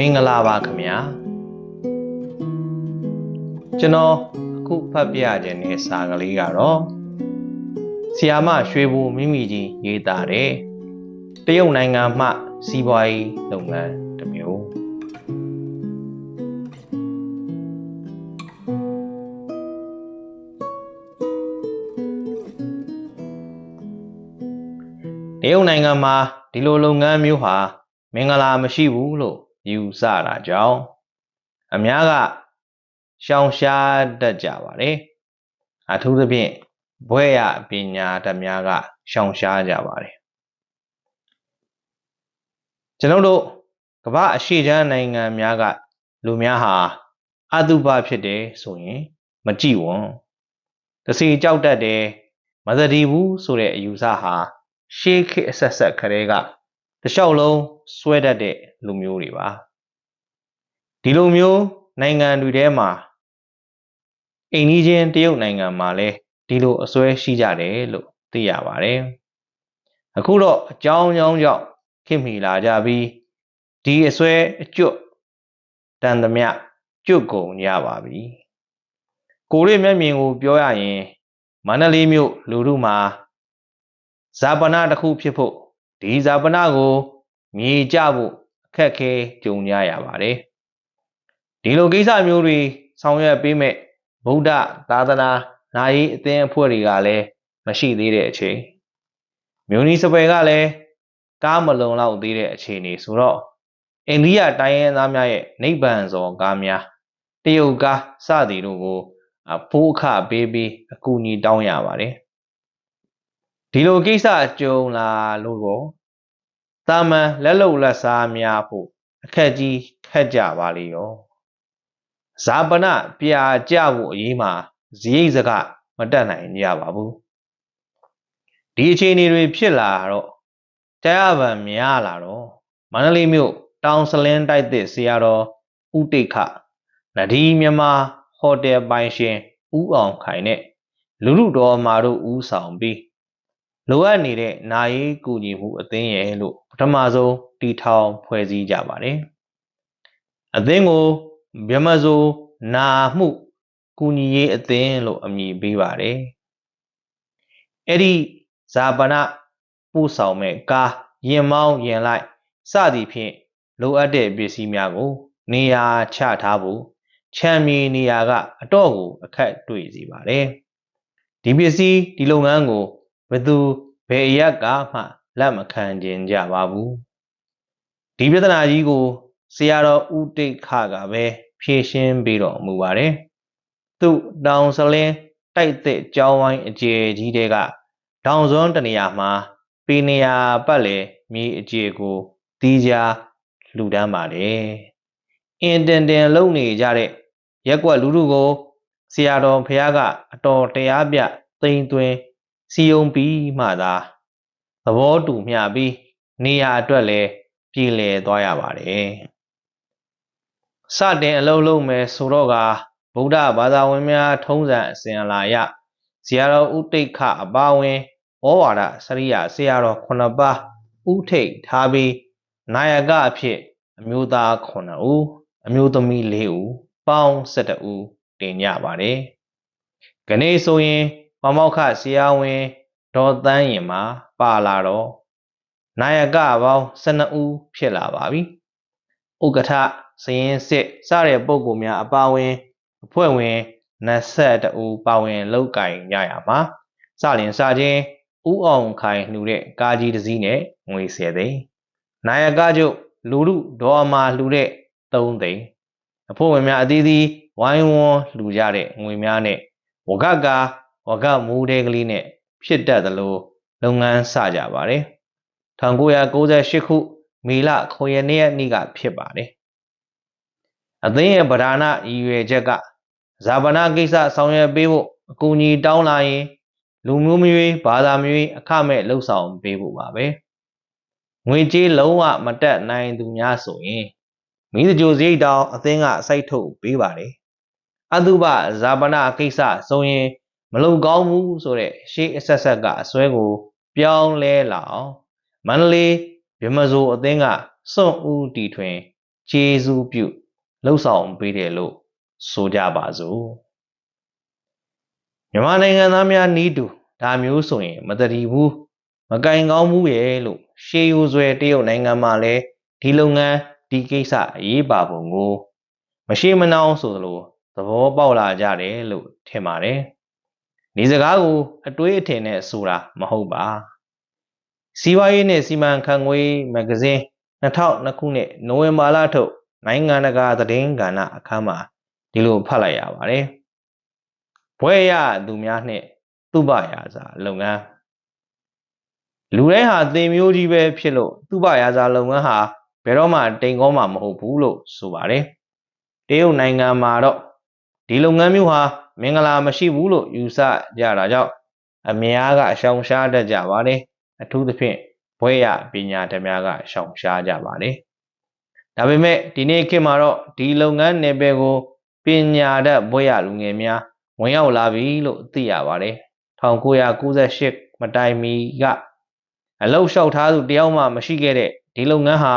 မင်္ဂလာပါခင်ဗျာကျွန်တော်အခုဖတ်ပြခြင်းတဲ့စာကလေးကတော့ဆီယာမရွှေဘူမိမိကြီးရေးသားတဲ့တရုတ်နိုင်ငံမှ စီးပွားရေးလုပ်ငန်းတစ်မျိုးတရုတ်နိုင်ငံမှာဒီလိုလုပ်ငန်းမျိုးဟာမင်္ဂလာမရှိဘူးလို့ ယူဆတာကြောင့်အများကရှောင်ရှားတတ်ကြပါတယ်အထူးသဖြင့်ဘွဲ့ရပညာတတ်များကရှောင်ရှားကြပါတယ်ကျွန်တော်တို့ကမ္ဘာအရှိချမ်းနိုင်ငံများကလူများဟာအတုပဖြစ်တယ်ဆိုရင်မကြည့်ဝွန်တစီကြောက်တတ်တယ်မသတိဘူးဆိုတဲ့အယူဆဟာရှေးခေတ်အဆက်ဆက်ခရဲကတလျှောက်လုံး စွဲတတ်တဲ့လူမျိုးတွေပါဒီလိုမျိုးနိုင်ငံတွေထဲမှာအိမ်နီးချင်းတရုတ်နိုင်ငံမှာလည်းဒီလိုအစွဲရှိကြတယ်လို့သိရပါတယ်အခုတော့အကြောင်းကြောင်းကြောင့်ခင်မီလာကြပြီးဒီအစွဲအကျွတ်တန်သမျှကျွတ်ကုန်ကြပါပြီကိုရီမျက်မြင်ကိုပြောရရင်မန္တလေးမြို့လူထုမှာဇာပနာတစ်ခုဖြစ်ဖို့ဒီဇာပနာကို မြေကြဖို့အခက်ခဲကြုံကြရပါတယ်ဒီလိုကိစ္စမျိုးတွေဆောင်ရွက်ပေးမဲ့ဗုဒ္ဓသာသနာနာယီအသင်းအဖွဲ့တွေကလည်းမရှိသေးတဲ့အချိန်မြို့နီစပယ်ကလည်းကားမလုံလောက်သေးတဲ့အခြေအနေဆိုတော့အိန္ဒိယတိုင်းရင်းသားများရဲ့နိဗ္ဗာန်စောကားများတရုတ်ကားစသည်တို့ကိုဖိုးအခပေးပြီးအကူအညီတောင်းရပါတယ်ဒီလိုကိစ္စကြုံလာလို့ တော့တာမန်လက်လုံလက်စားများဖို့အခက်ကြီးခက်ကြပါလေရောဇာပနပြာကြဖို့အရေးမှာဇိတ်စကမတက်နိုင်ကြပါဘူးဒီအခြေအနေတွေဖြစ်လာတော့တရားဗံများလာတော့မန္တလေးမြို့တောင်စလင်းတိုက်သစ်ဆရာတော်ဥတိခနဒီမြမဟိုတယ်ပိုင်ရှင်ဥအောင်ခိုင်နဲ့လူလူတော်မာတို့ဥဆောင်ပြီး လိုအပ်နေတဲ့နာရေးကူညီမှုအသင်းရဲ့လို့ပထမဆုံးတီထောင်ဖွဲ့စည်းကြပါတယ်အသင်းကိုမြမစိုးနာမှုကူညီရေးအသင်းလို့အမည်ပေးပါတယ်အဲ့ဒီဇာပနပို့ဆောင်မဲ့ကားရင်မောင်းရင်လိုက်စသည်ဖြင့်လိုအပ်တဲ့ပစ္စည်းများကို နေရာချထားဖို့ချမ်းမြေနေရာကအတော့ကိုအခက်တွေ့စေပါတယ်ဒီပစ္စည်းဒီလုပ်ငန်းကို ဘသူဘယ်အရက်ကမှလက်မခံခြင်းကြပါဘူးဒီပြဿနာကြီးကိုဆရာတော်ဥတိတ်ခကပဲဖြေရှင်းပေးတော်မူပါတယ်သူ့တောင်စလင်းတိုက်တဲ့ကြောင်းဝိုင်းအကျယ်ကြီးတဲကတောင်စွန်းတနေရာမှာပေနေရာပတ်လေမြေအကျယ်ကိုတီးကြလှူဒန်းပါတယ်အင်တန်တန်လုံနေကြတဲ့ရက်ွက်လူလူကိုဆရာတော်ဖះကအတော်တရားပြသိမ့်သွင်း စီယုံပြီးမှသာသဘောတူမျှပြီးနေရာအတွက်လည်းပြည်လည်သွားရပါတယ်စတင်အလုံးလုံးမယ်ဆိုတော့ကဗုဒ္ဓဘာသာဝင်များထုံးစံအစဉ်အလာအရဇာတော်ဥတိတ်ခအပါဝင်ဩဝါဒစရိယဆရာတော်9ပါးဥထိတ်ထားပြီးနာယကအဖြစ်အမျိုးသား9ဦးအမျိုးသမီး4ဦးပေါင်း12ဦးတင်ကြပါတယ်။ခနေ့ဆိုရင် ပမောက္ခဆရာဝန်ဒေါ်တန်းရင်မှာပါလာတော့နာယကပေါင်း12ဦးဖြစ်လာပါပြီ။ဥက္ကဋ္ဌစရင်စစ်စတဲ့ပုံကူများအပါဝင် အဖွဲ့ဝင်22ဦးပါဝင်လောက်ကင်ကြရမှာစလင်စချင်းဥအောင်ခိုင်လှူတဲ့ကားကြီးတစ်စီးနဲ့ငွေ10သိန်းနာယကကျုပ်လူလူဒေါ်မာလှူတဲ့3သိန်းအဖွဲ့ဝင်များအသီးသီးဝိုင်းဝန်းလှူကြတဲ့ငွေများနဲ့ဝကကာ ဝကမူတဲ့ကလေးနဲ့ဖြစ်တတ်သလိုလုပ်ငန်းစကြပါတယ်1998ခုမေလ9ရက်နေ့ကဖြစ်ပါတယ်အသင်းရဲ့ဗဒါနရည်ရွယ်ချက်ကဇာပနာကိစ္စဆောင်ရွက်ပေးဖို့အကူအညီတောင်းလာရင်လူမျိုးမျိုးဘာသာမျိုးအခမဲ့လှုပ်ဆောင်ပေးဖို့ပါပဲငွေကြေးလုံးဝမတက်နိုင်သူများဆိုရင်မိသကြိုစရိတ်တောင်အသင်းကစိုက်ထုတ်ပေးပါတယ်အတုပဇာပနာကိစ္စဆိုရင် မလုံကောင်းဘူးဆိုတဲ့ရှေးအဆက်ဆက်ကအစွဲကို ပြောင်းလဲလာအောင်မန္တလေးဗြမဇိုအသင်းကစွန့်ဦးတီထွင်ကျေးဇူးပြုလှုပ်ဆောင်ပေးတယ်လို့ဆိုကြပါစို့မြန်မာနိုင်ငံသားများနီးတူဒါမျိုးဆိုရင်မတည်ဘူးမကင်ကောင်းဘူးရဲ့လို့ရှေးရိုးဆွဲတရုတ်နိုင်ငံမှာလည်းဒီလုပ်ငန်းဒီကိစ္စအရေးပါပုံကိုမရှိမနှောင်းဆိုသလိုသဘောပေါက်လာကြတယ်လို့ထင်ပါတယ်။ ဒီစကားကိုအတွေးအထင်နဲ့ဆိုတာမဟုတ်ပါ။စီးပွားရေးနဲ့စီမံခန့်ခွဲမဂ္ဂဇင်း2002ခုနှစ်နိုဝင်ဘာလထုတ်နိုင်ငံတကာသတင်းကဏ္ဍအခန်းမှာဒီလိုဖတ်လိုက်ရပါတယ်။ဘွဲရသူများနှင့်သူ့ပရာဇာလုပ်ငန်းလူတိုင်းဟာသင်မျိုးကြီးပဲဖြစ်လို့သူ့ပရာဇာလုပ်ငန်းဟာဘယ်တော့မှတိမ်ကောမှာမဟုတ်ဘူးလို့ဆိုပါတယ်။တရုတ်နိုင်ငံမှာတော့ဒီလုပ်ငန်းမျိုးဟာ မင်္ဂလာမရှိဘူးလို့ယူဆကြတာကြောင့်အများကရှောင်ရှားတတ်ကြပါတယ်။အထူးသဖြင့်ဘွဲရပညာတများကရှောင်ရှားကြပါတယ်။ဒါပေမဲ့ဒီနေ့ခေတ်မှာတော့ဒီလုပ်ငန်းနယ်ပယ်ကိုပညာတတ်ဘွဲရလူငယ်များဝင်ရောက်လာပြီလို့သိရပါတယ်။1998မတိုင်မီကအလုတ်လျှောက်ထားသူတယောက်မှမရှိခဲ့တဲ့ဒီလုပ်ငန်းဟာ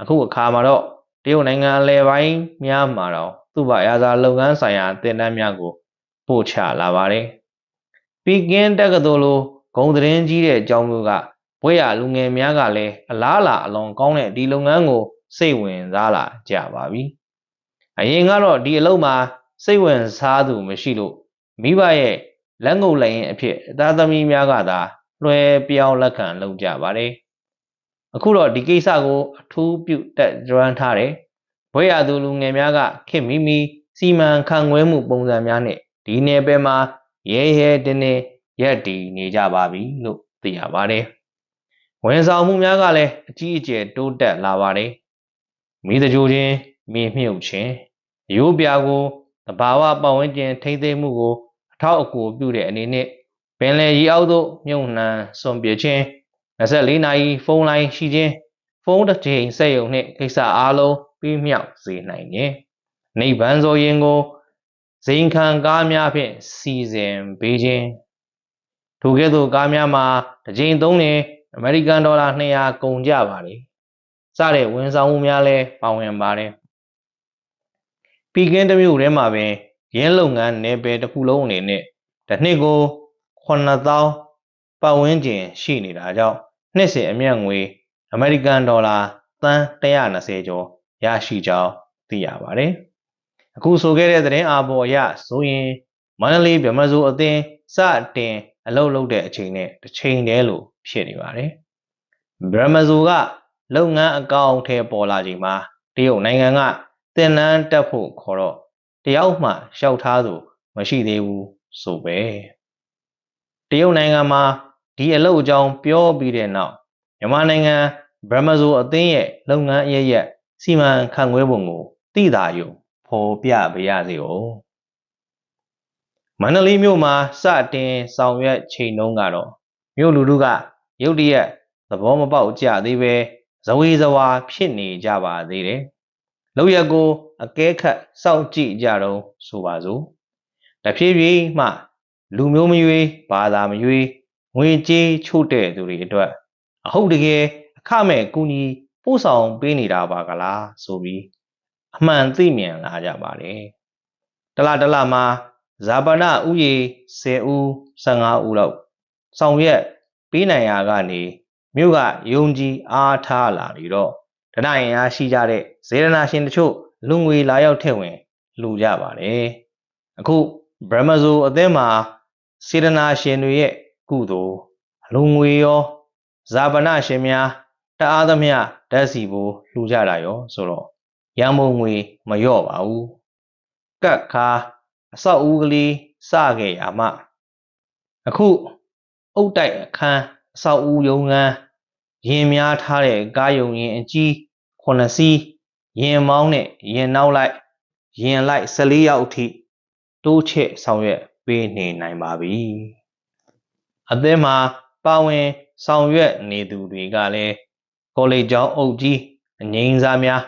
အခုအခါမှာတော့တရုတ်နိုင်ငံအလယ်ပိုင်းများမှာတော့သူ့ဘာရာဇာလုပ်ငန်းဆိုင်ရာသင်တန်းများကို ပို့ချလာပါတယ်။ပီကင်းတက္ကသိုလ်လိုဂုံသတင်းကြီးတဲ့အကြောင်းမျိုးကဘွဲ့ရလူငယ်များကလည်းအလားလာအလွန်ကောင်းတဲ့ဒီလုပ်ငန်းကိုစိတ်ဝင်စားလာကြပါပြီ။အရင်ကတော့ဒီအလုပ်မှာစိတ်ဝင်စားသူမရှိလို့မိဘရဲ့လက်ငုပ်လိုက်ရင်အဖြစ်အသားသမီးများကသာလွှဲပြောင်းလက်ခံလုပ်ကြပါတယ်။အခုတော့ဒီကိစ္စကိုအထူးပြုတက်ကြွထားတယ်။ဘွဲရသူလူငယ်များကခင်မိမိစီမံခန့်ခွဲမှုပုံစံများနဲ့ ဒီနယ်ပယ်မှာရဲရဲတင်းတင်းရက်တည်နေကြပါပြီလို့သိရပါတယ်။ဝန်ဆောင်မှုများကလည်းအကြီးအကျယ်တိုးတက်လာပါတယ်။မိသကြိုချင်းမြေမြုပ်ခြင်းရိုးပြာကိုတဘာဝပတ်ဝန်းကျင်ထိမ့်သိမ်းမှုကိုအထောက်အကူပြုတဲ့အနေနဲ့ပင်လယ်ရီအောက်သို့မြုပ်နှံစွန်ပြခြင်း24နာရီဖုန်းလိုင်းရှိခြင်းဖုန်းတစ်ချိန်စက်ရုံနှင့်ကိစ္စအားလုံးပြီးမြောက်စေနိုင်ခြင်းနိဗ္ဗာန်ဆိုရင်ကို ဇိမ်ခံကားများဖြင့်စီစဉ်ပေးခြင်းထိုကဲ့သို့ကားများမှာတစ်ချိန်သုံးနေအမေရိကန်ဒေါ်လာ200ကုန်ကြပါလေစတဲ့ဝန်ဆောင်မှုများလည်းပါဝင်ပါတယ်ပီကင်းတစ်မျိုးထဲမှာပင်ရင်းလုပ်ငန်းနယ်ပယ်တစ်ခုလုံးအနေနဲ့တစ်နှစ်ကို9000ပတ်ဝန်းကျင်ရှိနေတာကြောင့်နှစ်စဉ်အမြတ်ငွေအမေရိကန်ဒေါ်လာသန်း120ကျော်ရရှိကြောင်းသိရပါတယ်။ အခုဆိုခဲ့တဲ့သတင်းအားပေါ်အရဆိုရင်မန္တလေးဗမာစိုးအသင်းစတင်အလုပ်လုပ်တဲ့အချိန်နဲ့တစ်ချိန်တည်းလို့ဖြစ်နေပါတယ်။ဗမာစိုးကလုပ်ငန်းအကောင့်ထဲပေါ်လာချိန်မှာတရုတ်နိုင်ငံကတင်နန်းတက်ဖို့ခေါ်တော့တယောက်မှလျှောက်ထားသူမရှိသေးဘူးဆိုပဲ။တရုတ်နိုင်ငံမှာဒီအလုပ်အကြောင်းပြောပြီးတဲ့နောက်မြန်မာနိုင်ငံဗြဟ္မဇိုအသင်းရဲ့လုပ်ငန်းအရရက်စီမံခန့်ခွဲပုံကိုသိတာယုံ ဖော်ပြပါရစေဦးမန္တလေးမြို့မှာစတင်ဆောင်ရွက်ချိန်တုန်းကတော့မြို့လူထုကရုတ်တရက်သဘောမပေါက်ကြသေးပဲဇဝေဇဝါဖြစ်နေကြပါသေးတယ်။လောက်ရက်ကိုအကဲခတ်စောင့်ကြည့်ကြတော့ဆိုပါစို့။တဖြည်းဖြည်းမှ လူမျိုးမရွေးဘာသာမရွေးငွေကြေးချို့တဲ့သူတွေအတွက်အဟုတ်တကယ်အခမဲ့ကူညီပို့ဆောင်ပေးနေတာပါကလားဆိုပြီး အမှန်သိမြင်လာကြပါတယ်တလားတလားမှာဇာပနာဥယေ10ဦး15ဦးလောက်ဆောင်ရွက်ပေးနိုင်ရာကနေမြို့ကယုံကြည်အားထားလာပြီးတော့တနအင်အားရှိကြတဲ့ဇေရနာရှင်တချို့လူငွေလာရောက်ထည့်ဝင်လှူကြပါတယ်အခုဗြဟ္မဇိုအသင်းမှာစေတနာရှင်တွေရဲ့ကုသိုလ်အလုံးငွေရောဇာပနရှင်များတအားသမျှဓာတ်စီကိုလှူကြတာရောဆိုတော့ ရန်မုံငွေမလျော့ပါဘူးကတ်ခါအဆောက်အဦကလေးစခဲ့ရမှအခုအုတ်တိုက်အခန်းအဆောက်အဦရုံငန်းရင်များထားတဲ့ကားယုံရင်အကြီးခုနှစ်စီးရင်မောင်းနဲ့ရင်နောက်လိုက်ရင်လိုက်14ရောက်အထိတိုးချဲ့ဆောင်ရွက်ပေးနေနိုင်ပါပြီအသင်းမှာပါဝင်ဆောင်ရွက်နေသူတွေကလည်းကောလိပ်ကျောင်းအုပ်ကြီးအငိမ့်စားများ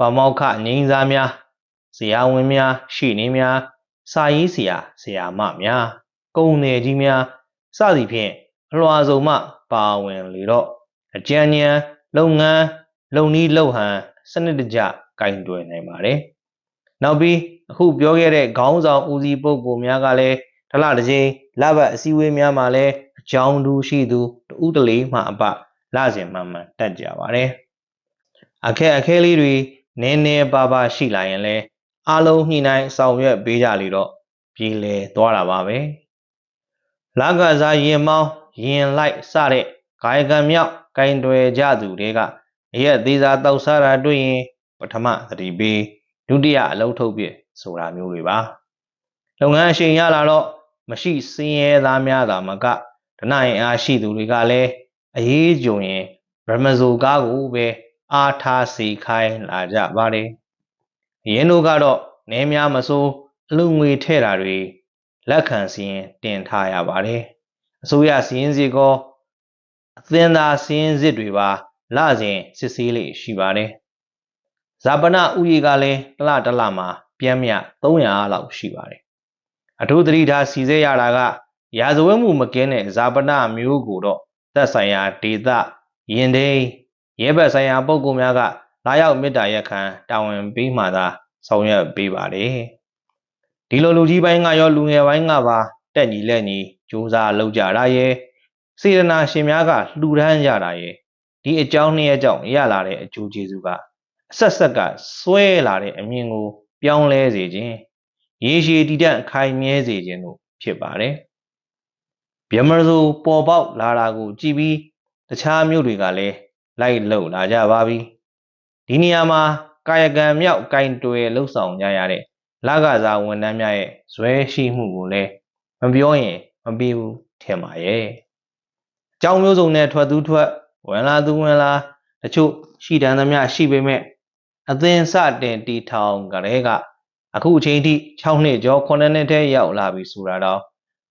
ဗမောက်ခအငိမ့်စားများဆရာဝန်များရှိနေများစာရေးဆရာဆရာမများကုံနယ်ကြီးများစသည်ဖြင့်အလွှာစုံမှပါဝင်လေတော့အကြံဉာဏ်လုပ်ငန်းလုံနည်းလုံဟန်စနစ်တကျကင်တွယ်နိုင်ပါတယ်။နောက်ပြီးအခုပြောခဲ့တဲ့ခေါင်းဆောင်ဦးစီးပုဂ္ဂိုလ်များကလည်းတလတစ်ချိန်လဘတ်အစည်းအဝေးများမှာလည်းအကြောင်းတူရှိသူတူတလေးမှအပလစဉ်မှန်မှန်တက်ကြပါတယ်။အခက်အခဲလေးတွေ နည်းနည်းပါးပါးရှိလာရင်လည်းအားလုံးညှိနှိုင်းဆောင်ရွက်ပေးကြလေတော့ပြည်လေသွားတာပါပဲ။လကစားရင်မောင်းရင်လိုက်စတဲ့ကာယကံမြောက်ကင်တွယ်ကြသူတွေကရက်သေးစားတောက်စားတာတွေ့ရင်ပထမသတိပေးဒုတိယအလုံးထုတ်ပြဆိုတာမျိုးတွေပါလုပ်ငန်းအရှိန်ရလာတော့မရှိစင်းရဲသားများသာမကဒနရင်အားရှိသူတွေကလည်းအရေးကြုံရင်ဗရမဇိုကားကိုပဲ အားထားစီခိုင်းလာကြပါတယ်ရင်းတို့ကတော့နဲများမစိုးအလူငွေထဲ့တာတွေလက်ခံစီရင်တင်ထားရပါတယ်အစိုးရစီရင်စီကောအသင်းသားစီရင်စစ်တွေပါလစဉ်စစ်ဆေးလေးရှိပါတယ်ဇာပနဥယေကလည်းတလတလမှာပြန်မြ300လောက်ရှိပါတယ်အထူးသတိထားစီစဲရတာကရာဇဝတ်မှုမကင်းတဲ့ဇာပနမျိုးကိုတော့သက်ဆိုင်ရာဒေသရင်သိမ်း ရဲဘက်ဆိုင်ရာပုဂ္ဂိုလ်များကလာရောက်မေတ္တာရက်ခံတာဝန်ပေးမှသာဆောင်ရွက်ပေးပါတယ်ဒီလိုလူကြီးပိုင်းကရောလူငယ်ပိုင်းကပါတက်ညီလက်ညီစူးစမ်းလုပ်ကြတာရဲ့စေတနာရှင်များကလှူဒန်းကြတာရဲ့ဒီအကြောင်းနှစ်အကြောင်းရလာတဲ့အကျိုးကျေးဇူးကအဆက်ဆက်ကစွဲလာတဲ့အမြင်ကို ပြောင်းလဲစေခြင်းရေရှည်တည်တံ့ခိုင်မြဲစေခြင်းတို့ဖြစ်ပါတယ်။ဗျမစိုးပေါ်ပေါက်လာတာကိုကြည့်ပြီးတခြားမြို့တွေကလည်း လိုက်လှုပ်လာကြပါပြီ။ဒီနေရာမှာကာယကံမြောက်ကင်တွယ်လှုပ်ဆောင်ကြရတဲ့လကစားဝန်ထမ်းများရဲ့ဇွဲရှိမှုကိုလည်းမပြောရင်မပြီးဘူးထင်ပါရဲ့။ကြောင်းမျိုးစုံနဲ့ထွက်သူထွက်ဝင်လာသူဝင်လာတချို့ရှိတန်သမျှရှိပေမဲ့အသင်စတင်တီထောင်ကြတဲ့ကအခုအချိန်ထိ6နှစ်ကျော်9နှစ်ထဲရောက်လာပြီဆိုတာတော့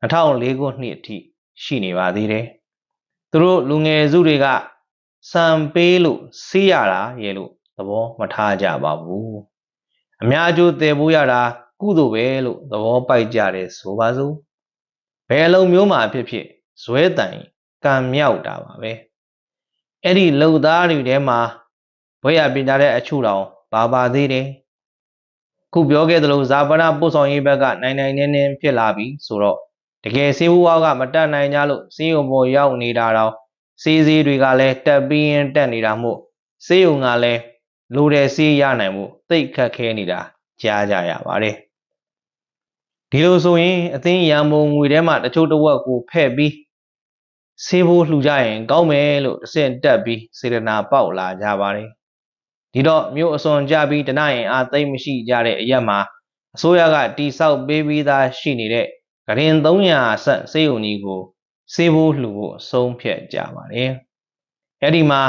2004ခုနှစ်အထိရှိနေပါသေးတယ်။သူတို့လူငယ်စုတွေက စံပေးလို့စီးရတာရဲ့လို့သဘောမထားကြပါဘူး။အများအကျိုးတည်ဖို့ရတာကုသိုလ်ပဲလို့သဘောပိုက်ကြတယ်ဆိုပါစို့။ဘယ်အလုံးမျိုးမှာဖြစ်ဖြစ်ဇွဲတန်ကံမြောက်တာပါပဲ။အဲ့ဒီလုံသားတွေထဲမှာဘွဲရပညာတဲ့အချို့တောင်ပါပါသေးတယ်ခုပြောခဲ့သလိုဇာပနာပို့ဆောင်ရေးဘက်ကနိုင်နိုင်နေနေဖြစ်လာပြီဆိုတော့တကယ်စေးဘွားကမတက်နိုင်ကြလို့စေးုံပေါ်ရောက်နေတာတော့ စေးစေးတွေကလည်းတက်ပြီးရင်တက်နေတာမို့စေးုံကလည်းလိုတယ်စေးရနိုင်မှုသိတ်ခက်ခဲနေတာကြားကြရပါတယ်ဒီလိုဆိုရင်အသင်းရံပုံငွေထဲမှာတချို့တဝက်ကိုဖဲ့ပြီးဆေးဖို့လှူကြရင်ကောင်းမယ်လို့အစင်တက်ပြီးစေတနာပေါက်လာကြပါတယ်ဒီတော့မြို့အစွန်ကြပြီးတနရင်အားသိမ့်မရှိကြတဲ့အရက်မှာအစိုးရကတိဆောက်ပေးပြီးသားရှိနေတဲ့ဂရင်300ဆက်စေယုံကြီးကို စေဖို့လှူဖို့အဆုံးဖြတ်ကြပါတယ်။အဲဒီမှာ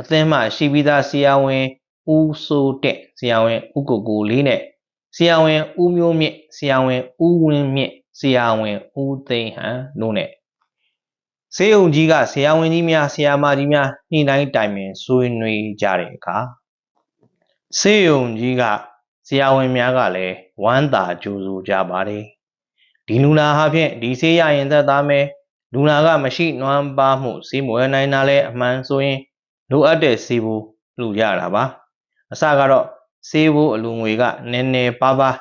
အသင်းမှရှိပြီးသားဆရာဝန်ဦးစိုးတက်ဆရာဝန်ဦးကိုကိုလေးနဲ့ဆရာဝန်ဦးမျိုးမြင့်ဆရာဝန်ဦးဝင်းမြင့်ဆရာဝန်ဦးသိန်းဟန်တို့နဲ့စေယုံကြီးကဆရာဝန်ကြီးများဆရာမကြီးများနှိမ့်တိုင်းတိုင်ပင်ဆွေးနွေးကြတဲ့အခါစေယုံကြီးကဆရာဝန်များကလည်းဝမ်းသာကြိုးဆိုကြပါတယ်ဒီလူနာဟာဖြင့်ဒီဆေးရရင်သက်သားမယ် လူနာကမရှိနွမ်းပါမှုဆေးမွေးနိုင်တာလဲအမှန်ဆိုရင်လိုအပ်တဲ့ဆေးဘူးလူရတာပါအစကတော့ဆေးဘူးအလူငွေကနည်းနည်းပါးပါး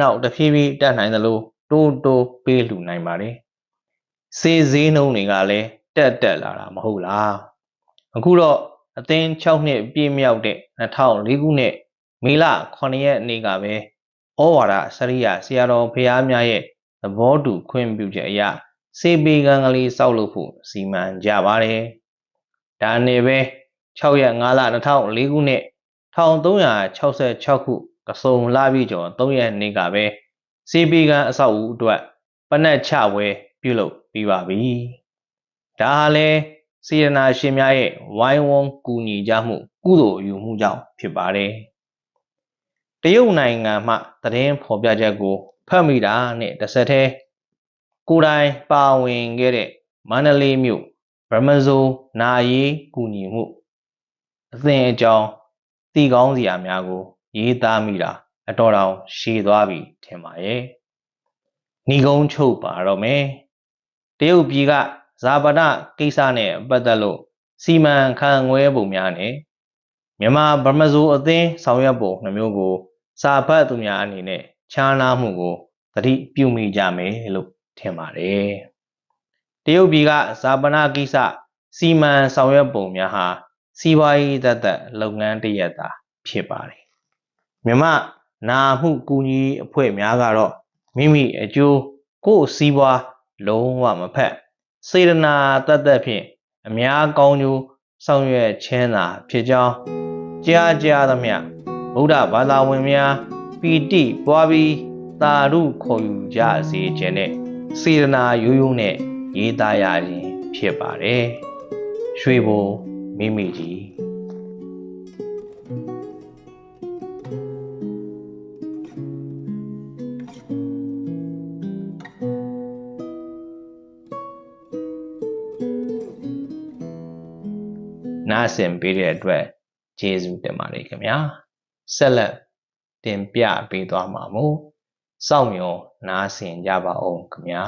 နောက်တဖြည်းဖြည်းတက်နိုင်သလိုတိုးတိုးပေးလူနိုင်ပါတယ်ဆေးဈေးနှုန်းတွေကလည်းတက်တက်လာတာမဟုတ်လားအခုတော့အသင်း6နှစ်ပြည့်မြောက်တဲ့2004ခုနှစ်မေလ9ရက်နေ့ကပဲဩဝါဒစရိယဆရာတော်ဖရာများရဲ့သဘောတူခွင့်ပြုချက်အရ စေပေကံကလေးစောက်လုပ်ဖို့စီမံကြပါတယ်။ဒါနဲ့ပဲ6ရက်5လ2004ခုနှစ်1366ခုကစုံလာပြီးကျော်3ရက်နေ့ကပဲစေပေကံအဆောက်အဦအတွက်ပနက်ချပွဲပြုလုပ်ပြီးပါပြီ။ဒါဟာလည်းစေရနာရှင်များရဲ့ဝိုင်းဝန်းကူညီကြမှုကုသိုလ်ယူမှုကြောင့်ဖြစ်ပါတယ်။တရုတ်နိုင်ငံမှသတင်းဖော်ပြချက်ကိုဖတ်မိတာနဲ့တစ်ဆက်တည်း ကိုယ်တိုင်ပါဝင်ခဲ့တဲ့မန္တလေးမြို့ဗရမဇိုနာရေးကူညီမှုအသင်အကြောင်းတည်ကောင်းစရာများကို ရေးသားမိတာအတော်တောင်ရှည်သွားပြီထင်ပါရဲ့။ဏီကုန်းချုပ်ပါတော့မယ်။တရုတ်ပြည်ကဇာပနကိစ္စနဲ့ပတ်သက်လို့စီမံခန့်ခွဲပုံများနဲ့မြန်မာဗမာဇိုအသင်းဆောင်ရွက်ပုံနှမျိုးကို စာဖတ်သူများအနေနဲ့ခြားနားမှုကိုသတိပြုမိကြမယ်လို့ ထင်ပါတယ်။တရုတ်ပြည်ကဇာပနာကိစ္စစီမံဆောင်ရွက်ပုံများဟာစီးပွားရေးသက်သက်လုပ်ငန်းတစ်ရပ်သာဖြစ်ပါတယ်။မြမနာမှုကူညီအဖွဲ့များကတော့မိမိအကျိုးကိုယ်စီးပွားလုံးဝမဖက်စေတနာတတ်တတ်ဖြင့်အများကောင်းကျိုးဆောင်ရွက်ခြင်းသာဖြစ်ကြောင်းကြားကြားသမျှဗုဒ္ဓဘာသာဝင်များပီတိပွားပြီးသာဓုခေါ်ယူကြစေခြင်းနဲ့ စေတနာရိုးရိုးနဲ့ရေးသားရခြင်းဖြစ်ပါတယ်ရွှေဘိုမိမိကြီးနားဆင်ပေးတဲ့အတွက်ကျေးဇူးတင်ပါတယ်ခင်ဗျာဆက်လက်တင်ပြပေးသွားမှာမို့ စောင့်မျှော်နားဆင်ကြပါအောင်ခင်ဗျာ